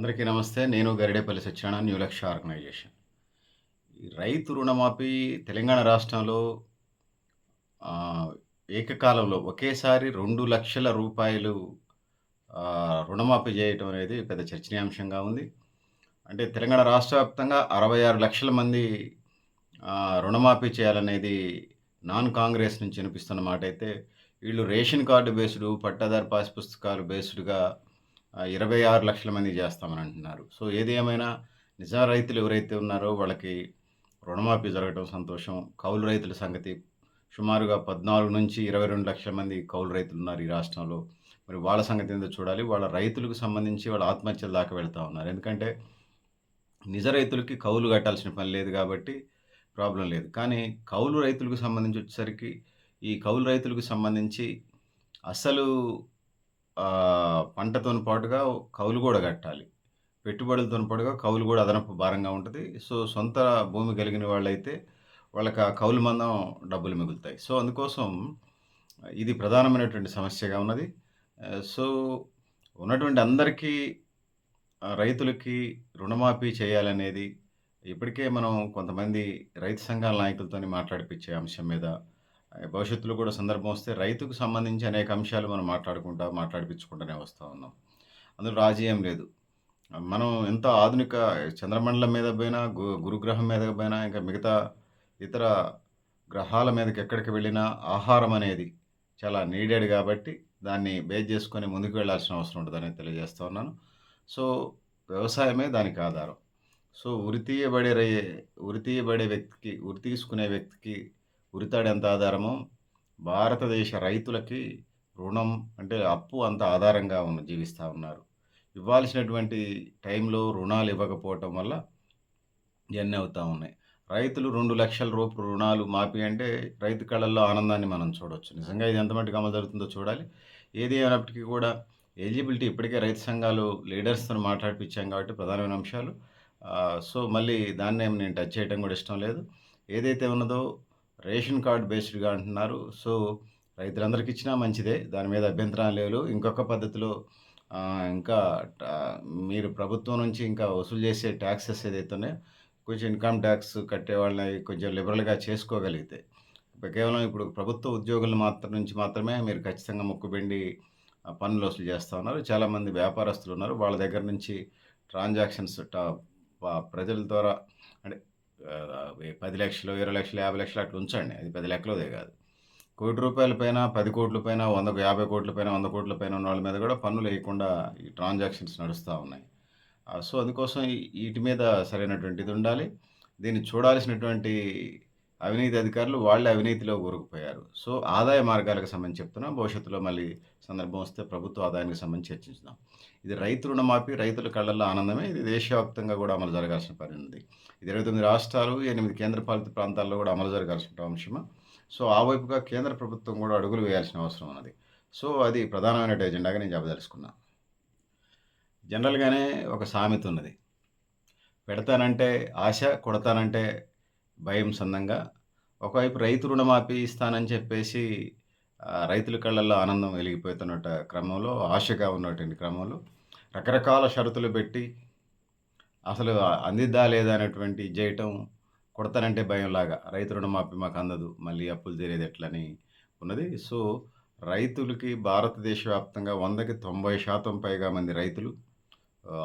అందరికీ నమస్తే. నేను గరిడేపల్లి సత్యనారాయణ న్యూ లక్ష్య ఆర్గనైజేషన్ ఈ రైతు రుణమాఫీ తెలంగాణ రాష్ట్రంలో ఏకకాలంలో ఒకేసారి రెండు లక్షల రూపాయలు రుణమాఫీ చేయటం అనేది పెద్ద చర్చనీయాంశంగా ఉంది. అంటే తెలంగాణ రాష్ట్ర వ్యాప్తంగా అరవై ఆరు లక్షల మంది రుణమాఫీ చేయాలనేది నాన్ కాంగ్రెస్ నుంచి వినిపిస్తున్న మాట అయితే వీళ్ళు రేషన్ కార్డు బేస్డ్ పట్టాదారు పాస్ పుస్తకాలు బేస్డ్గా ఇరవై ఆరు లక్షల మంది చేస్తామని అంటున్నారు. సో ఏది ఏమైనా నిజ రైతులు ఎవరైతే ఉన్నారో వాళ్ళకి రుణమాఫీ జరగడం సంతోషం. కౌలు రైతుల సంగతి సుమారుగా పద్నాలుగు నుంచి ఇరవై రెండు లక్షల మంది కౌలు రైతులు ఉన్నారు ఈ రాష్ట్రంలో. మరి వాళ్ళ సంగతి ఏందో చూడాలి. వాళ్ళ రైతులకు సంబంధించి వాళ్ళ ఆత్మహత్యల దాకా వెళ్తూ ఉన్నారు. ఎందుకంటే నిజ రైతులకి కౌలు కట్టాల్సిన పని లేదు కాబట్టి ప్రాబ్లం లేదు. కానీ కౌలు రైతులకు సంబంధించి వచ్చేసరికి ఈ కౌలు రైతులకు సంబంధించి అసలు పంటతో పాటుగా కౌలు కూడా కట్టాలి. పెట్టుబడులతో పాటుగా కౌలు కూడా అదనపు భారంగా ఉంటుంది. సో సొంత భూమి కలిగిన వాళ్ళైతే వాళ్ళకి ఆ కౌలు మందం డబ్బులు మిగులుతాయి. సో అందుకోసం ఇది ప్రధానమైనటువంటి సమస్యగా ఉన్నది. సో ఉన్నటువంటి అందరికీ రైతులకి రుణమాఫీ చేయాలనేది ఇప్పటికే మనం కొంతమంది రైతు సంఘాల నాయకులతో మాట్లాడిపించే అంశం మీద భవిష్యత్తులో కూడా సందర్భం వస్తే రైతుకు సంబంధించి అనేక అంశాలు మనం మాట్లాడుకుంటా మాట్లాడిపించుకుంటూనే వస్తూ ఉన్నాం. అందులో రాజీయం లేదు. మనం ఎంత ఆధునిక చంద్రమండలం మీద పోయినా గు గురుగ్రహం మీద పోయినా ఇంకా మిగతా ఇతర గ్రహాల మీదకి ఎక్కడికి వెళ్ళినా ఆహారం అనేది చాలా నీడెడ్ కాబట్టి దాన్ని బేస్ చేసుకొని ముందుకు వెళ్ళాల్సిన అవసరం ఉంటుందని తెలియజేస్తూ ఉన్నాను. సో వ్యవసాయమే దానికి ఆధారం. సో ఉరి తీయబడే రై ఉరి తీయబడే వ్యక్తికి ఉరి తీసుకునే వ్యక్తికి ఉరితాడు ఎంత ఆధారమో? భారతదేశ రైతులకి రుణం అంటే అప్పు అంత ఆధారంగా ఉన్న జీవిస్తూ ఉన్నారు. ఇవ్వాల్సినటువంటి టైంలో రుణాలు ఇవ్వకపోవటం వల్ల ఇవన్నీ అవుతూ ఉన్నాయి. రైతులు రెండు లక్షల రూపాయలు రుణాలు మాఫీ అంటే రైతు కళల్లో ఆనందాన్ని మనం చూడవచ్చు నిజంగా ఇది ఎంత మటుకు అమలు జరుగుతుందో చూడాలి. ఏది అయినప్పటికీ కూడా ఎలిజిబిలిటీ ఇప్పటికే రైతు సంఘాలు లీడర్స్తో మాట్లాడిపించాం కాబట్టి ప్రధానమైన అంశాలు. సో మళ్ళీ దాన్ని నేను టచ్ చేయడం కూడా ఇష్టం లేదు. ఏదైతే ఉన్నదో రేషన్ కార్డ్ బేస్డ్గా అంటున్నారు. సో రైతులందరికీ ఇచ్చినా మంచిదే. దాని మీద అభ్యంతరం లేవు. ఇంకొక పద్ధతిలో ఇంకా మీరు ప్రభుత్వం నుంచి ఇంకా వసూలు చేసే ట్యాక్సెస్ ఏదైతే ఉన్నాయో కొంచెం ఇన్కమ్ ట్యాక్స్ కట్టే వాళ్ళని కొంచెం లిబరల్గా చేసుకోగలిగితే ఇప్పుడు కేవలం ఇప్పుడు ప్రభుత్వ ఉద్యోగుల మాత్రం నుంచి మాత్రమే మీరు ఖచ్చితంగా మొక్కుబెండి పనులు పన్నులు వసూలు చేస్తూ ఉన్నారు. చాలామంది వ్యాపారస్తులు ఉన్నారు. వాళ్ళ దగ్గర నుంచి ట్రాన్సాక్షన్స్ ప్రజల ద్వారా అంటే పది లక్షలు ఇరవై లక్షలు యాభై లక్షలు అట్లా ఉంచండి. అది పది లెక్కలోదే కాదు. కోటి రూపాయల పైన పది కోట్ల పైన వంద యాభై కోట్ల పైన వంద కోట్ల పైన ఉన్న వాళ్ళ మీద కూడా పన్నులు వేయకుండా ఈ ట్రాన్సాక్షన్స్ నడుస్తూ ఉన్నాయి. సో అందుకోసం వీటి మీద సరైనటువంటి ఇది ఉండాలి. దీన్ని చూడాల్సినటువంటి అవినీతి అధికారులు వాళ్ళే అవినీతిలో కూరుకుపోయారు సో ఆదాయ మార్గాలకు సంబంధించి చెప్తున్నా భవిష్యత్తులో మళ్ళీ సందర్భం వస్తే ప్రభుత్వ ఆదాయానికి సంబంధించి చర్చించుదాం. ఇది రైతు రుణమాఫీ రైతుల కళ్ళల్లో ఆనందమే ఇది దేశవ్యాప్తంగా కూడా అమలు జరగాల్సిన పని ఉంది. ఇది ఇరవై తొమ్మిది రాష్ట్రాలు ఎనిమిది కేంద్రపాలిత ప్రాంతాల్లో కూడా అమలు జరగాల్సిన అంశం. సో ఆ వైపుగా కేంద్ర ప్రభుత్వం కూడా అడుగులు వేయాల్సిన అవసరం ఉన్నది. సో అది ప్రధానమైన ఎజెండాగా నేను చెప్పదలుచుకున్నా. జనరల్గానే ఒక సామెత ఉన్నది. పెడతానంటే ఆశ కొడతానంటే భయం సందంగా ఒకవైపు రైతు రుణమాఫీ ఇస్తానని చెప్పేసి రైతుల కళ్ళల్లో ఆనందం వెలిగిపోతున్నట్ట క్రమంలో ఆశగా ఉన్నటువంటి క్రమంలో రకరకాల షరతులు పెట్టి అసలు అందిద్దా లేదా అనేటువంటి చేయటం కొడతానంటే భయంలాగా. రైతు రుణమాఫీ మాకు అందదు మళ్ళీ అప్పులు తీరేది ఎట్లని ఉన్నది. సో రైతులకి భారతదేశ వ్యాప్తంగా వందకి తొంభై శాతం పైగా మంది రైతులు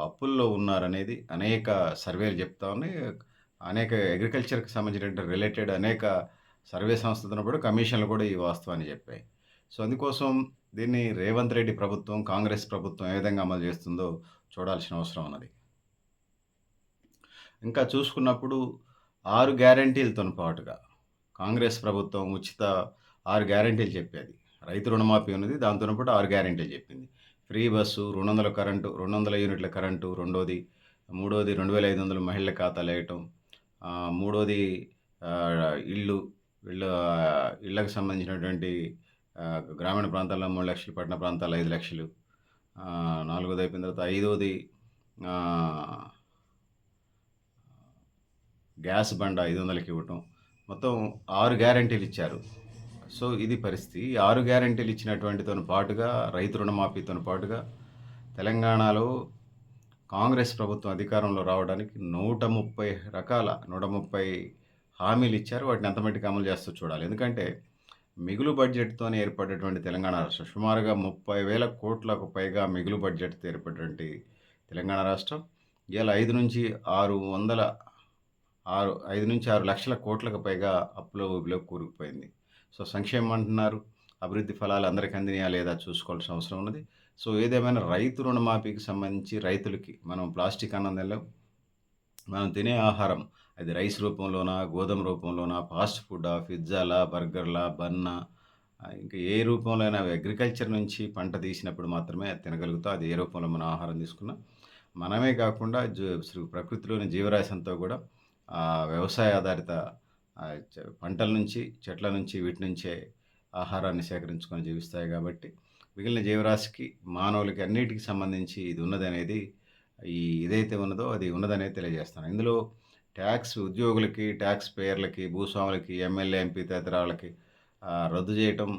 అప్పుల్లో ఉన్నారనేది అనేక సర్వేలు చెప్తా ఉన్నాయి. అనేక అగ్రికల్చర్కి సంబంధించిన రిలేటెడ్ అనేక సర్వే సంస్థలను కూడా కమిషన్లు కూడా ఈ వాస్తవాన్ని చెప్పాయి. సో అందుకోసం దీన్ని రేవంత్ రెడ్డి ప్రభుత్వం కాంగ్రెస్ ప్రభుత్వం ఏ విధంగా అమలు చేస్తుందో చూడాల్సిన అవసరం ఉన్నది. ఇంకా చూసుకున్నప్పుడు ఆరు గ్యారంటీలతో పాటుగా కాంగ్రెస్ ప్రభుత్వం ఉచిత ఆరు గ్యారంటీలు చెప్పేది. రైతు రుణమాఫీ ఉన్నది దాంతో పాటు ఆరు గ్యారంటీలు చెప్పింది. ఫ్రీ బస్సు రెండు వందల కరెంటు రెండు వందల యూనిట్ల కరెంటు రెండోది మూడోది రెండు వేల ఐదు వందలు మహిళల ఖాతాలు వేయటం మూడోది ఇళ్ళు ఆ, ఇళ్ళకు సంబంధించినటువంటి గ్రామీణ ప్రాంతాల్లో మూడు లక్షలు పట్టణ ప్రాంతాల్లో ఐదు లక్షలు. నాలుగోది అయిపోయిన తర్వాత ఐదోది గ్యాస్ బండ ఐదు వందలకి ఇవ్వటం. మొత్తం ఆరు గ్యారంటీలు ఇచ్చారు. సో ఇది పరిస్థితి. ఈ ఆరు గ్యారంటీలు ఇచ్చినటువంటితో పాటుగా రైతు రుణమాఫీతో పాటుగా తెలంగాణలో కాంగ్రెస్ ప్రభుత్వం అధికారంలో రావడానికి 130 రకాల 130 హామీలు ఇచ్చారు. వాటిని ఎంత మట్టికి అమలు చేస్తూ చూడాలి. ఎందుకంటే మిగులు బడ్జెట్‌తోనే ఏర్పడ్డటువంటి తెలంగాణ రాష్ట్రం సుమారుగా ముప్పై వేల కోట్లకు పైగా మిగులు బడ్జెట్‌తో ఏర్పడేటువంటి తెలంగాణ రాష్ట్రం ఇయాల 5-600 ఆరు 5-6 లక్షల కోట్లకు పైగా అప్పుల ఊబిలో కూరుకుపోయింది. సో, సంక్షేమం అంటున్నారు. అభివృద్ధి ఫలాలు అందరికీ అందినాయా లేదా చూసుకోవాల్సిన అవసరం ఉన్నది. సో, ఏదేమైనా రైతు రుణమాఫీకి సంబంధించి రైతులకి మనం ప్లాస్టిక్ అన్నం మనం తినే ఆహారం అది రైస్ రూపంలోనా, గోధుమ రూపంలోనా, ఫాస్ట్ ఫుడ్డా, పిజ్జాలా, బర్గర్‌లా, బన్నా ఇంకా ఏ రూపంలో అయినా అగ్రికల్చర్ నుంచి పంట తీసినప్పుడు మాత్రమే అది తినగలుగుతాం. అది ఏ రూపంలో మనం ఆహారం తీసుకున్నా. మనమే కాకుండా ప్రకృతిలోని జీవరాశి అంతా కూడా వ్యవసాయ ఆధారిత పంటల నుంచి, చెట్ల నుంచి వీటి నుంచే ఆహారాన్ని సేకరించుకొని జీవిస్తాయి కాబట్టి మిగిలిన జీవరాశికి, మానవులకి అన్నిటికి సంబంధించి ఇది ఉన్నదనేది ఈ ఏదైతే ఉన్నదో అది ఉన్నదనేది తెలియజేస్తాను. ఇందులో ట్యాక్స్ ఉద్యోగులకి, ట్యాక్స్ పేయర్లకి, భూస్వాములకి, ఎమ్మెల్యే, ఎంపీ తదితరాలకి రద్దు చేయటం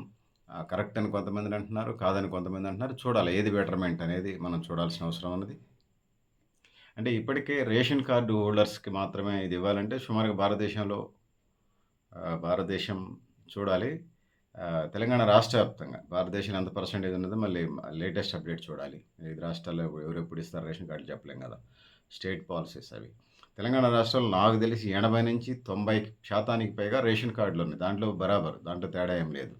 కరెక్ట్ అని కొంతమంది అంటున్నారు. కాదని కొంతమంది అంటున్నారు. చూడాలి ఏది బెటర్‌మెంట్ అనేది మనం చూడాల్సిన అవసరం ఉన్నది. అంటే ఇప్పటికే రేషన్ కార్డు హోల్డర్స్‌కి మాత్రమే ఇది ఇవ్వాలంటే సుమారుగా భారతదేశంలో భారతదేశం చూడాలి. తెలంగాణ రాష్ట్ర వ్యాప్తంగా భారతదేశంలో ఎంత పర్సెంటేజ్ ఉన్నదో మళ్ళీ లేటెస్ట్ అప్డేట్ చూడాలి. ఐదు రాష్ట్రాల్లో ఎవరెప్పుడు ఇస్తారు రేషన్ కార్డు చెప్పలేం కదా! స్టేట్ పాలసీస్ అవి. తెలంగాణ రాష్ట్రంలో నాకు తెలిసి 80-90% పైగా రేషన్ కార్డులు ఉన్నాయి. దాంట్లో బరాబర్. దాంట్లో తేడా ఏం లేదు.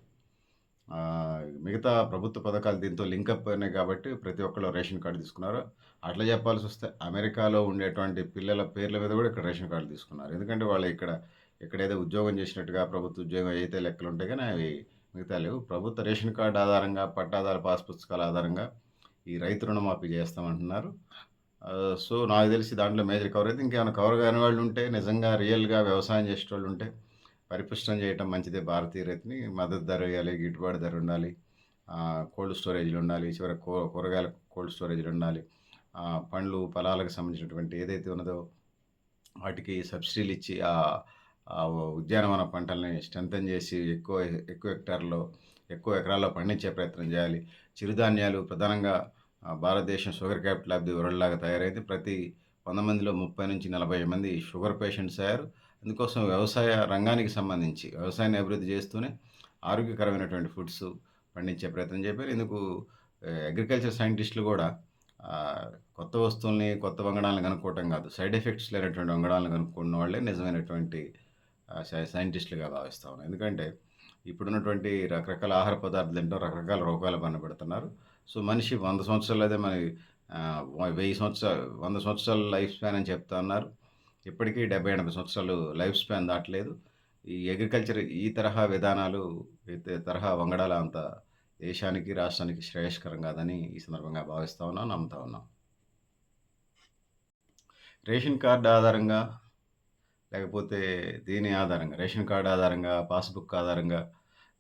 మిగతా ప్రభుత్వ పథకాలు దీంతో లింకప్ అయినాయి కాబట్టి ప్రతి ఒక్కళ్ళు రేషన్ కార్డు తీసుకున్నారు. అట్లా చెప్పాల్సి వస్తే అమెరికాలో ఉండేటువంటి పిల్లల పేర్ల మీద కూడా ఇక్కడ రేషన్ కార్డు తీసుకున్నారు. ఎందుకంటే వాళ్ళు ఇక్కడ ఎక్కడైతే ఉద్యోగం చేసినట్టుగా ప్రభుత్వ ఉద్యోగం అయితే లెక్కలు ఉంటాయి కానీ అవి మిగతా లేవు. ప్రభుత్వ రేషన్ కార్డు ఆధారంగా, పట్టాదారు పాస్ పుస్తకాల ఆధారంగా ఈ రైతు రుణమాఫీ చేస్తామంటున్నారు. సో, నాకు తెలిసి దాంట్లో మేజర్ కవర్ అయితే ఇంకేమైనా కవర్ కాని వాళ్ళు ఉంటే నిజంగా రియల్‌గా వ్యవసాయం చేసేటోళ్ళు ఉంటే పరిపుష్టం చేయటం మంచిదే భారతీయ రైతుని. మద్దతు ధర ఇయ్యాలి, గిట్టుబాటు ధర ఉండాలి. కోల్డ్ స్టోరేజ్‌లు ఉండాలి. చివరి కూ కూరగాయల కోల్డ్ స్టోరేజ్‌లు ఉండాలి. పండ్లు, ఫలాలకు సంబంధించినటువంటి ఏదైతే ఉన్నదో వాటికి సబ్సిడీలు ఇచ్చి ఆ ఉద్యానవన పంటల్ని స్ట్రెంథెన్ చేసి ఎక్కువ ఎక్కువ హెక్టార్‌లో, ఎక్కువ ఎకరాల్లో పండించే ప్రయత్నం చేయాలి. చిరుధాన్యాలు ప్రధానంగా భారతదేశం sugar capital of the world లాగా తయారైంది. ప్రతి వంద మందిలో 30-40 మంది షుగర్ పేషెంట్స్ అయ్యారు. అందుకోసం వ్యవసాయ రంగానికి సంబంధించి వ్యవసాయాన్ని అభివృద్ధి చేస్తూనే ఆరోగ్యకరమైనటువంటి ఫుడ్స్ పండించే ప్రయత్నం చేపారు. ఇందుకు అగ్రికల్చర్ సైంటిస్టులు కూడా కొత్త వస్తువుల్ని, కొత్త వంగడాలను కనుక్కోవటం కాదు. సైడ్ ఎఫెక్ట్స్ లేనటువంటి వంగడాలను కనుక్కున్న వాళ్ళే నిజమైనటువంటి సైంటిస్టులుగా భావిస్తా ఉన్నాను. ఎందుకంటే ఇప్పుడున్నటువంటి రకరకాల ఆహార పదార్థాలు తింటాం. రకరకాల రోగాలు బారిన సో, మనిషి వంద సంవత్సరాలు అయితే మరి వెయ్యి సంవత్సరాలు వంద సంవత్సరాల లైఫ్ స్పాన్ అని చెప్తా ఉన్నారు. ఇప్పటికీ 70, 80 సంవత్సరాలు లైఫ్ స్పాన్ దాటలేదు. ఈ అగ్రికల్చర్ ఈ తరహా విధానాలు, తరహా వంగడాల అంత దేశానికి, రాష్ట్రానికి శ్రేయస్కరం కాదని ఈ సందర్భంగా భావిస్తూ ఉన్నాం నమ్ముతా ఉన్నాం. రేషన్ కార్డు ఆధారంగా లేకపోతే దీని ఆధారంగా రేషన్ కార్డు ఆధారంగా, పాస్‌బుక్ ఆధారంగా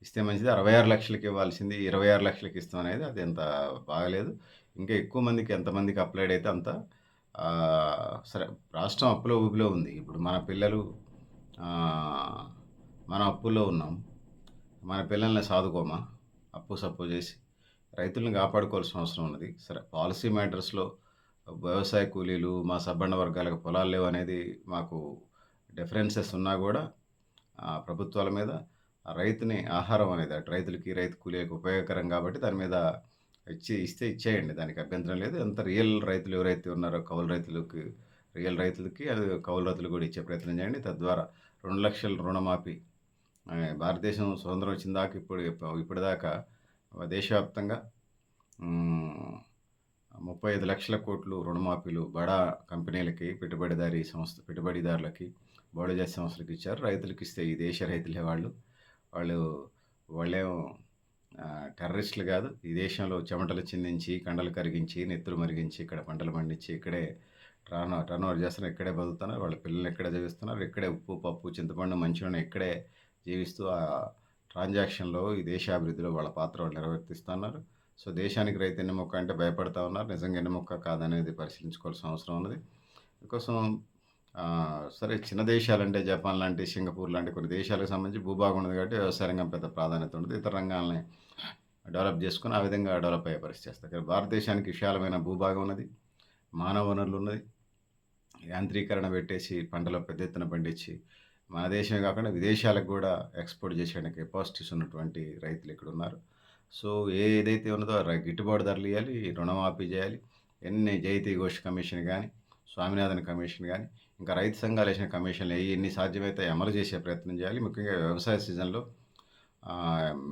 ఇస్తే మంచిది. 66 లక్షలకి ఇవ్వాల్సింది 26 లక్షలకి ఇస్తాం అనేది అది అంత బాగాలేదు. ఇంకా ఎక్కువ మందికి ఎంతమందికి అప్లైడ్ అయితే అంత సరే రాష్ట్రం అప్పులో ఊపిలో ఉంది. ఇప్పుడు మన పిల్లలు మన అప్పుల్లో ఉన్నాం. మన పిల్లల్ని సాదుకోమా? అప్పు సప్పు చేసి. రైతుల్ని కాపాడుకోవాల్సిన అవసరం ఉన్నది. సరే పాలసీ మ్యాటర్స్‌లో వ్యవసాయ కూలీలు, మా సబ్బండ వర్గాలకు పొలాలు లేవు అనేది మాకు డిఫరెన్సెస్ ఉన్నా కూడా ప్రభుత్వాల మీద రైతుని ఆహారం అనేది అటు రైతులకి, రైతు కూలీలకు ఉపయోగకరం కాబట్టి దాని మీద ఇచ్చి ఇస్తే ఇచ్చేయండి. దానికి అభ్యంతరం లేదు. ఎంత రియల్ రైతులు ఎవరైతే ఉన్నారో కౌలు రైతులకి, రియల్ రైతులకి అది కౌలు రైతులు కూడా ఇచ్చే ప్రయత్నం చేయండి. తద్వారా రెండు లక్షల రుణమాఫీ భారతదేశం స్వతంత్రం వచ్చిన దాకా ఇప్పుడు ఇప్పటిదాకా దేశవ్యాప్తంగా ముప్పై ఐదు లక్షల కోట్లు రుణమాఫీలు బడా కంపెనీలకి, పెట్టుబడిదారీ సంస్థ పెట్టుబడిదారులకి, బహుళజాతి సంస్థలకు ఇచ్చారు. రైతులకు ఇస్తే ఈ దేశ రైతులే వాళ్ళు. వాళ్ళు వాళ్ళేం టెర్రరిస్టులు కాదు. ఈ దేశంలో చెమటలు చిందించి, కండలు కరిగించి, నెత్తులు మరిగించి, ఇక్కడ పంటలు పండించి, ఇక్కడే టర్న్ టర్నోవర్ చేస్తున్నారు. ఇక్కడే బతుకుతున్నారు. వాళ్ళ పిల్లల్ని ఇక్కడే చదివిస్తున్నారు. ఇక్కడే ఉప్పు, పప్పు, చింతపండు, మంచిగా ఇక్కడే జీవిస్తూ ఆ ట్రాన్సాక్షన్‌లో ఈ దేశాభివృద్ధిలో వాళ్ళ పాత్ర వాళ్ళు నిర్వర్తిస్తున్నారు. సో, దేశానికి రైతు ఎన్నెముక్క అంటే భయపడతా ఉన్నారు. నిజంగా ఎన్నెముక్క కాదనేది పరిశీలించుకోవాల్సిన అవసరం ఉన్నది. అందుకోసం సరే చిన్న దేశాలంటే జపాన్ లాంటి, సింగపూర్ లాంటి కొన్ని దేశాలకు సంబంధించి భూభాగం ఉండదు కాబట్టి వ్యవసాయ రంగం పెద్ద ప్రాధాన్యత ఉండదు. ఇతర రంగాలని డెవలప్ చేసుకుని ఆ విధంగా డెవలప్ అయ్యే పరిస్థితి చేస్తారు. కానీ భారతదేశానికి విశాలమైన భూభాగం ఉన్నది. మానవ వనరులు ఉన్నది యాంత్రీకరణ పెట్టేసి పంటలు పెద్ద ఎత్తున పండించి మన దేశమే కాకుండా విదేశాలకు కూడా ఎక్స్పోర్ట్ చేసేయడానికి కెపాసిటీస్ ఉన్నటువంటి రైతులు ఇక్కడ ఉన్నారు సో ఏదైతే ఉన్నదో గిట్టుబాటు ధరలు ఇవ్వాలి రుణమాఫీ చేయాలి ఎన్ని జైతీ ఘోష్ కమిషన్ కానీ స్వామినాథన్ కమిషన్ కానీ ఇంకా రైతు సంఘాలు వేసిన కమిషన్లు ఏ ఎన్ని సాధ్యమైతే అమలు చేసే ప్రయత్నం చేయాలి. ముఖ్యంగా వ్యవసాయ సీజన్లో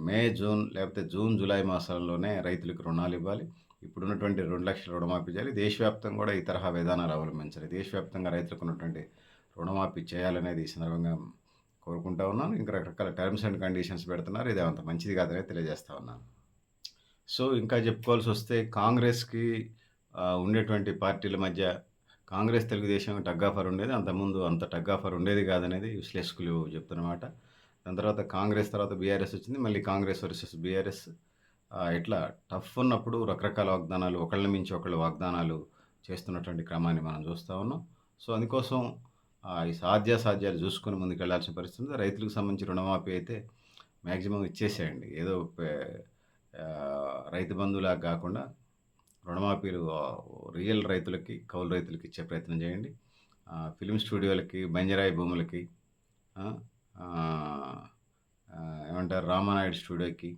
మే జూన్ లేకపోతే జూన్ జూలై మాసాల్లోనే రైతులకు రుణాలు ఇవ్వాలి. ఇప్పుడున్నటువంటి రెండు లక్షల రుణమాఫీ చేయాలి. దేశవ్యాప్తంగా కూడా ఈ తరహా విధానాలు అవలంబించాలి. దేశవ్యాప్తంగా రైతులకు ఉన్నటువంటి రుణమాఫీ చేయాలనేది ఈ సందర్భంగా కోరుకుంటా ఉన్నాను. ఇంకా రకరకాల టర్మ్స్ అండ్ కండిషన్స్ పెడుతున్నారు. ఇది అంత మంచిది కాదని తెలియజేస్తా ఉన్నాను. సో ఇంకా చెప్పుకోవాల్సి వస్తే కాంగ్రెస్కి ఉండేటువంటి పార్టీల మధ్య కాంగ్రెస్ తెలుగుదేశం టగ్ ఆఫర్ ఉండేది. అంతకుముందు అంత టగ్ ఆఫర్ ఉండేది కాదనేది విశ్లేషకులు చెప్తున్నమాట. దాని తర్వాత కాంగ్రెస్ తర్వాత బీఆర్ఎస్ వచ్చింది. మళ్ళీ కాంగ్రెస్ వర్సెస్ బీఆర్ఎస్. ఇట్లా టఫ్ ఉన్నప్పుడు రకరకాల వాగ్దానాలు ఒకళ్ళని మించి ఒకళ్ళు వాగ్దానాలు చేస్తున్నటువంటి క్రమాన్ని మనం చూస్తూ ఉన్నాం. సో అందుకోసం ఈ సాధ్యాసాధ్యాలు చూసుకొని ముందుకు వెళ్ళాల్సిన పరిస్థితి రైతులకు సంబంధించి రుణమాఫీ అయితే మ్యాక్సిమం ఇచ్చేసేయండి. ఏదో పే- రైతు బంధువులాగా కాకుండా రుణమాఫీలు రియల్ రైతులకి కౌలు రైతులకి ఇచ్చే ప్రయత్నం చేయండి. ఫిలిం స్టూడియోలకి బంజరాయి భూములకి ఏమంటారు రామానాయుడు స్టూడియోకి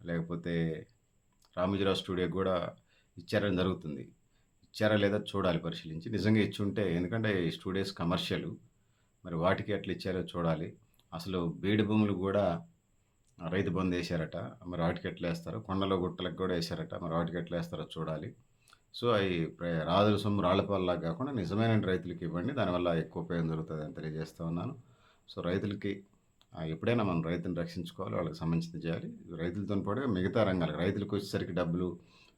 లేకపోతే రామోజీరావు స్టూడియోకి కూడా ఇచ్చారని జరుగుతుంది. ఇచ్చారా లేదా చూడాలి పరిశీలించి. నిజంగా ఇచ్చి ఉంటే ఎందుకంటే ఈ స్టూడియోస్ కమర్షియల్ మరి వాటికి ఎట్లా ఇచ్చారో చూడాలి. అసలు బీడు భూములు కూడా రైతు బంధు వేశారట మరి వాటికి వేస్తారు కొండలో గుట్టలకు కూడా వేశారట మరి వాటికి వేస్తారో చూడాలి. సో అవి రాజుల సొమ్ము రాళ్ళపాలలా కాకుండా నిజమైన రైతులకి ఇవ్వండి దానివల్ల ఎక్కువ ఉపయోగం జరుగుతుంది అని తెలియజేస్తూ ఉన్నాను. సో రైతులకి ఎప్పుడైనా మనం రైతుని రక్షించుకోవాలి వాళ్ళకి సంబంధించింది చేయాలి. రైతులతో పాటు మిగతా రంగాలకు రైతులకు వచ్చేసరికి డబ్బులు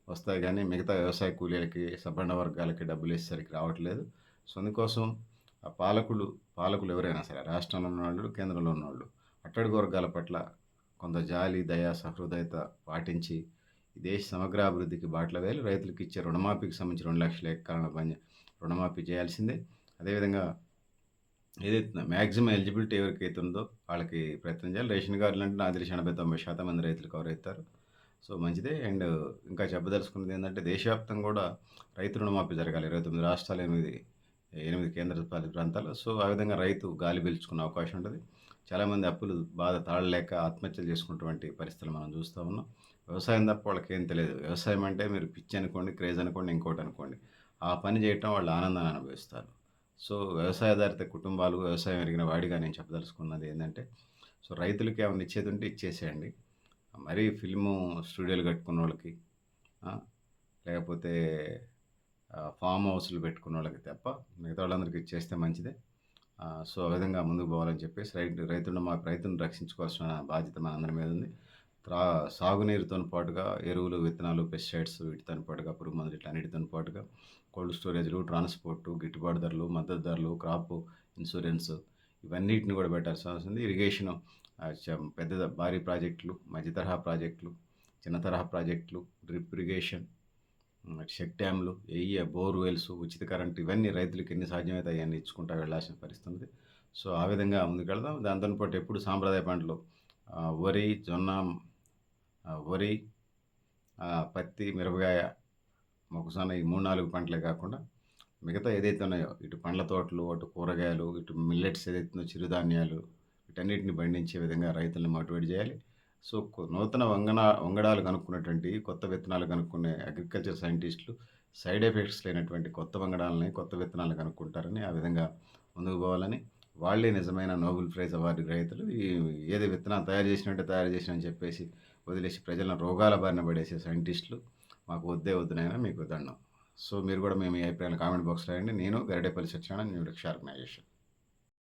వస్తాయి కానీ మిగతా వ్యవసాయ కూలీలకి సబ్బండ వర్గాలకి డబ్బులు వేసేసరికి రావట్లేదు. సో అందుకోసం ఆ పాలకులు పాలకులు ఎవరైనా సరే రాష్ట్రంలో ఉన్నవాళ్ళు కేంద్రంలో ఉన్నవాళ్ళు అట్టడుగు వర్గాల పట్ల కొంత జాలి దయ సహృదయత పాటించి దేశ సమగ్రాభివృద్ధికి బాటలు వేయాలి రైతులకు ఇచ్చే రుణమాఫీకి సంబంధించి రెండు లక్షల ఎకరాల పని రుణమాఫీ చేయాల్సిందే. అదేవిధంగా ఏదైతే మ్యాక్సిమం ఎలిజిబిలిటీ ఎవరికైతే ఉందో వాళ్ళకి ప్రయత్నం చేయాలి. రేషన్ కార్డులు అంటే నాకు తెలిసి ఎనభై తొంభై శాతం మంది రైతులు కవర్ అవుతారు. సో మంచిదే. అండ్ ఇంకా చెప్పదలుచుకున్నది ఏంటంటే దేశవ్యాప్తంగా కూడా రైతు రుణమాఫీ జరగాలి. ఇరవై తొమ్మిది రాష్ట్రాలు ఎనిమిది ఎనిమిది కేంద్ర పాలిత ప్రాంతాలు. సో ఆ విధంగా రైతు గాలి పీల్చుకునే అవకాశం ఉంటుంది. చాలామంది అప్పులు బాధ తాళలేక ఆత్మహత్యలు చేసుకున్నటువంటి పరిస్థితులు మనం చూస్తూ ఉన్నాం. వ్యవసాయం తప్ప వాళ్ళకి ఏం తెలియదు. వ్యవసాయం అంటే మీరు పిచ్చి అనుకోండి క్రేజ్ అనుకోండి ఇంకోటి అనుకోండి. ఆ పని చేయటం వాళ్ళు ఆనందాన్ని అనుభవిస్తారు. సో వ్యవసాయాధారిత కుటుంబాలు వ్యవసాయం ఎరిగిన వాడిగా నేను చెప్పదలుచుకున్నది ఏంటంటే సో రైతులకి ఏమైనా ఇచ్చేది ఉంటే ఇచ్చేసేయండి. మరీ ఫిల్ము స్టూడియోలు కట్టుకున్న వాళ్ళకి లేకపోతే ఫామ్ హౌస్లు పెట్టుకున్న వాళ్ళకి తప్ప మిగతా వాళ్ళందరికీ ఇచ్చేస్తే మంచిదే. సో ఆ విధంగా ముందుకు పోవాలని చెప్పేసి రైతు రైతులను మా రైతులను రక్షించుకోవాల్సిన బాధ్యత మనందరి మీద ఉంది. త్రా సాగునీరుతో పాటుగా ఎరువులు విత్తనాలు పెస్టిసైడ్స్ వీటితో పాటుగా పురుగు మందులు ఇట్లా అన్నిటితో పాటుగా కోల్డ్ స్టోరేజ్లు ట్రాన్స్పోర్ట్ గిట్టుబాటు ధరలు మద్దతు ధరలు క్రాప్ ఇన్సూరెన్స్ ఇవన్నిటిని కూడా పెట్టాల్సిన అవసరం ఉంది. ఇరిగేషన్ పెద్ద భారీ ప్రాజెక్టులు మధ్య తరహా ప్రాజెక్టులు చిన్న తరహా ప్రాజెక్టులు డ్రిప్ ఇరిగేషన్ షెక్ డ్యామ్లు ఎయ్య బోర్వెల్స్ ఉచిత కరెంట్ ఇవన్నీ రైతులకు ఎన్ని సాధ్యమైతే అవన్నీ ఇచ్చుకుంటా వెళ్ళాల్సిన పరిస్థితి ఉంది సో ఆ విధంగా ముందుకెళ్దాం. దాంతో పాటు ఎప్పుడు సాంప్రదాయ పంటలు వరి జొన్న వరి పత్తి మిరపకాయ మొక్కజొన్న ఈ మూడు నాలుగు పంటలే కాకుండా మిగతా ఏదైతే ఉన్నాయో ఇటు పండ్ల తోటలు అటు కూరగాయలు ఇటు మిల్లెట్స్ ఏదైతే ఉందో చిరుధాన్యాలు వీటన్నిటిని పండించే విధంగా రైతులను మోటివేట్ చేయాలి. సో కొ- నూతన వంగన వంగడాలు కనుక్కున్నటువంటి కొత్త విత్తనాలు కనుక్కునే అగ్రికల్చర్ సైంటిస్టులు సైడ్ ఎఫెక్ట్స్ లేనటువంటి కొత్త వంగడాలని కొత్త విత్తనాలను కనుక్కుంటారని ఆ విధంగా ముందుకు పోవాలని వాళ్ళే నిజమైన నోబెల్ ప్రైజ్ అవార్డు గ్రహీతలు ఈ ఏది విత్తనాలు తయారు చేసినట్టే తయారు చేసిన అని చెప్పేసి వదిలేసి ప్రజలను రోగాల బారిన పడేసే సైంటిస్టులు మాకు వద్దే వద్దునైనా మీకు దండం. సో మీరు కూడా మేము ఈ అభిప్రాయాలు కామెంట్ బాక్స్ రాయండి. నేను గరిడేపల్లి సత్యనారాయణ న్యూ షార్క్ నాగేశ్వర్